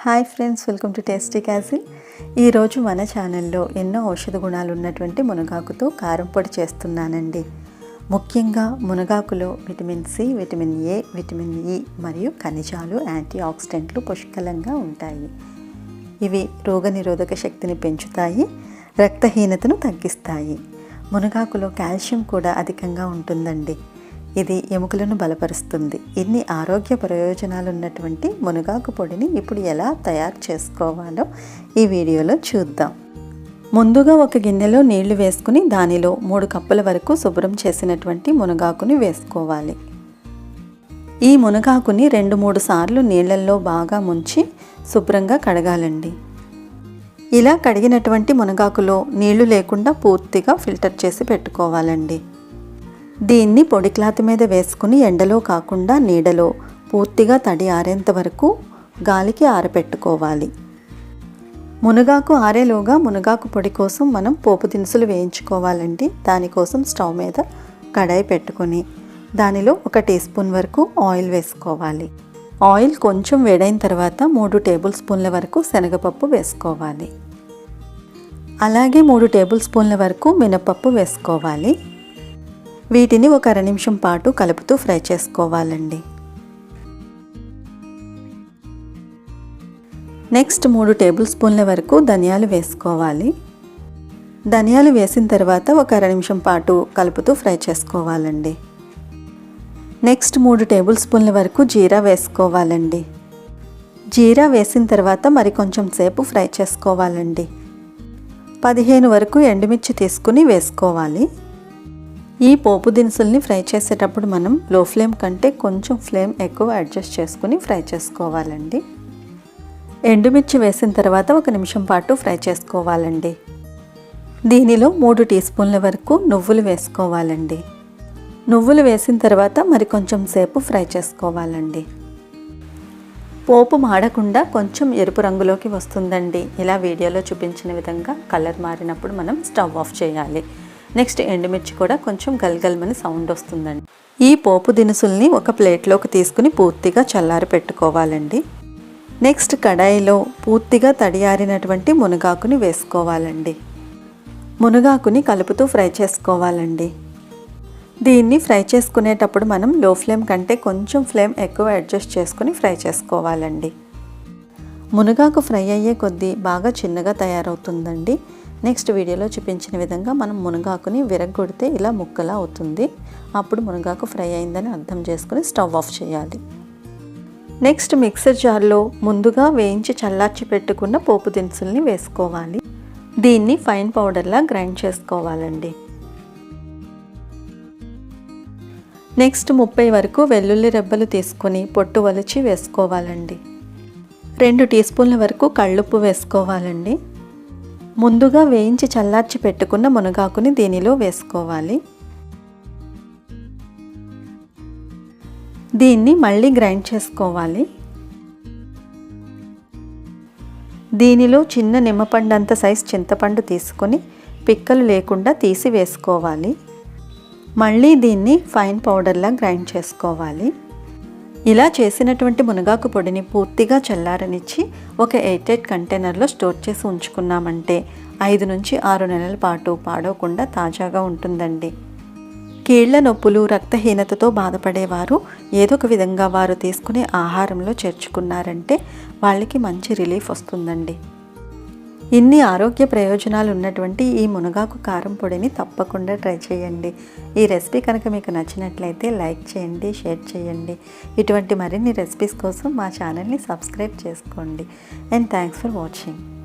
Hi friends welcome to tasty castle. ఈరోజు మన ఛానల్లో ఎన్నో ఔషధ గుణాలు ఉన్నటువంటి మునగాకుతో కారం పొడి చేస్తున్నానండి. ముఖ్యంగా మునగాకులో vitamin C vitamin A vitamin E మరియు ఖనిజాలు యాంటీ ఆక్సిడెంట్లు పుష్కలంగా ఉంటాయి. ఇవి రోగనిరోధక శక్తిని పెంచుతాయి రక్తహీనతను తగ్గిస్తాయి. మునగాకులో కాల్షియం కూడా అధికంగా ఉంటుందండి. ఇది ఎముకలను బలపరుస్తుంది. ఇన్ని ఆరోగ్య ప్రయోజనాలు ఉన్నటువంటి మునగాకు పొడిని ఇప్పుడు ఎలా తయారు చేసుకోవాలో ఈ వీడియోలో చూద్దాం. ముందుగా ఒక గిన్నెలో నీళ్ళు వేసుకుని దానిలో మూడు కప్పుల వరకు శుభ్రం చేసినటువంటి మునగాకుని వేసుకోవాలి. ఈ మునగాకుని రెండు మూడు సార్లు నీళ్ళల్లో బాగా ముంచి శుభ్రంగా కడగాలండి. ఇలా కడిగినటువంటి మునగాకులో నీళ్ళు లేకుండా పూర్తిగా ఫిల్టర్ చేసి పెట్టుకోవాలండి. దీన్ని పొడి క్లాత్ మీద వేసుకుని ఎండలో కాకుండా నీడలో పూర్తిగా తడి ఆరేంత వరకు గాలికి ఆరపెట్టుకోవాలి. మునగాకు ఆరేలోగా మునగాకు పొడి కోసం మనం పోపు దినుసులు వేయించుకోవాలండి. దానికోసం స్టవ్ మీద కడాయి పెట్టుకొని దానిలో ఒక టీ స్పూన్ వరకు ఆయిల్ వేసుకోవాలి. ఆయిల్ కొంచెం వేడైన తర్వాత మూడు టేబుల్ స్పూన్ల వరకు శనగపప్పు వేసుకోవాలి. అలాగే మూడు టేబుల్ స్పూన్ల వరకు మినపప్పు వేసుకోవాలి. వీటిని ఒక అర నిమిషం పాటు కలుపుతూ ఫ్రై చేసుకోవాలండి. నెక్స్ట్ మూడు టేబుల్ స్పూన్ల వరకు ధనియాలు వేసుకోవాలి. ధనియాలు వేసిన తర్వాత ఒక అర నిమిషం పాటు కలుపుతూ ఫ్రై చేసుకోవాలండి. నెక్స్ట్ మూడు టేబుల్ స్పూన్ల వరకు జీరా వేసుకోవాలండి. జీరా వేసిన తర్వాత మరి కొంచెం సేపు ఫ్రై చేసుకోవాలండి. పదిహేను వరకు ఎండుమిర్చి తీసుకుని వేసుకోవాలి. ఈ పోపు దినుసుల్ని ఫ్రై చేసేటప్పుడు మనం లో ఫ్లేమ్ కంటే కొంచెం ఫ్లేమ్ ఎక్కువ అడ్జస్ట్ చేసుకుని ఫ్రై చేసుకోవాలండి. ఎండుమిర్చి వేసిన తర్వాత ఒక నిమిషం పాటు ఫ్రై చేసుకోవాలండి. దీనిలో మూడు టీ స్పూన్ల వరకు నువ్వులు వేసుకోవాలండి. నువ్వులు వేసిన తర్వాత మరి కొంచెం సేపు ఫ్రై చేసుకోవాలండి. పోపు మాడకుండా కొంచెం ఎరుపు రంగులోకి వస్తుందండి. ఇలా వీడియోలో చూపించిన విధంగా కలర్ మారినప్పుడు మనం స్టవ్ ఆఫ్ చేయాలి. నెక్స్ట్ ఎండుమిర్చి కూడా కొంచెం గల్గల్మని సౌండ్ వస్తుందండి. ఈ పోపు దినుసుల్ని ఒక ప్లేట్లోకి తీసుకుని పూర్తిగా చల్లారి పెట్టుకోవాలండి. నెక్స్ట్ కడాయిలో పూర్తిగా తడియారినటువంటి మునగాకుని వేసుకోవాలండి. మునగాకుని కలుపుతూ ఫ్రై చేసుకోవాలండి. దీన్ని ఫ్రై చేసుకునేటప్పుడు మనం లో ఫ్లేమ్ కంటే కొంచెం ఫ్లేమ్ ఎక్కువ అడ్జస్ట్ చేసుకుని ఫ్రై చేసుకోవాలండి. మునగాకు ఫ్రై అయ్యే కొద్దీ బాగా చిన్నగా తయారవుతుందండి. నెక్స్ట్ వీడియోలో చూపించిన విధంగా మనం మునగాకుని విరగొడితే ఇలా ముక్కలా అవుతుంది. అప్పుడు మునగాకు ఫ్రై అయిందని అర్థం చేసుకుని స్టవ్ ఆఫ్ చేయాలి. నెక్స్ట్ మిక్సర్ జార్లో ముందుగా వేయించి చల్లార్చి పెట్టుకున్న పోపు దినుసుల్ని వేసుకోవాలి. దీన్ని ఫైన్ పౌడర్లా గ్రైండ్ చేసుకోవాలండి. నెక్స్ట్ ముప్పై వరకు వెల్లుల్లి రెబ్బలు తీసుకొని పొట్టు వలిచి వేసుకోవాలండి. రెండు టీ స్పూన్ల వరకు కళ్ళుప్పు వేసుకోవాలండి. ముందుగా వేయించి చల్లార్చి పెట్టుకున్న మునగాకుని దీనిలో వేసుకోవాలి. దీన్ని మళ్ళీ గ్రైండ్ చేసుకోవాలి. దీనిలో చిన్న నిమ్మపండు అంత సైజ్ చింతపండు తీసుకొని పిక్కలు లేకుండా తీసి వేసుకోవాలి. మళ్ళీ దీన్ని ఫైన్ పౌడర్లా గ్రైండ్ చేసుకోవాలి. ఇలా చేసినటువంటి మునగాకు పొడిని పూర్తిగా చల్లారనిచ్చి ఒక ఎయిటెడ్ కంటైనర్లో స్టోర్ చేసి ఉంచుకున్నామంటే ఐదు నుంచి ఆరు నెలల పాటు పాడవకుండా తాజాగా ఉంటుందండి. కీళ్ళ నొప్పులు రక్తహీనతతో బాధపడేవారు ఏదో ఒక విధంగా వారు తీసుకునే ఆహారంలో చేర్చుకున్నారంటే వాళ్ళకి మంచి రిలీఫ్ వస్తుందండి. ఇన్ని ఆరోగ్య ప్రయోజనాలు ఉన్నటువంటి ఈ మునగాకు కారం పొడిని తప్పకుండా ట్రై చేయండి. ఈ రెసిపీ కనుక మీకు నచ్చినట్లయితే లైక్ చేయండి షేర్ చేయండి. ఇటువంటి మరిన్ని రెసిపీస్ కోసం మా ఛానల్ని సబ్స్క్రైబ్ చేసుకోండి. And thanks for watching.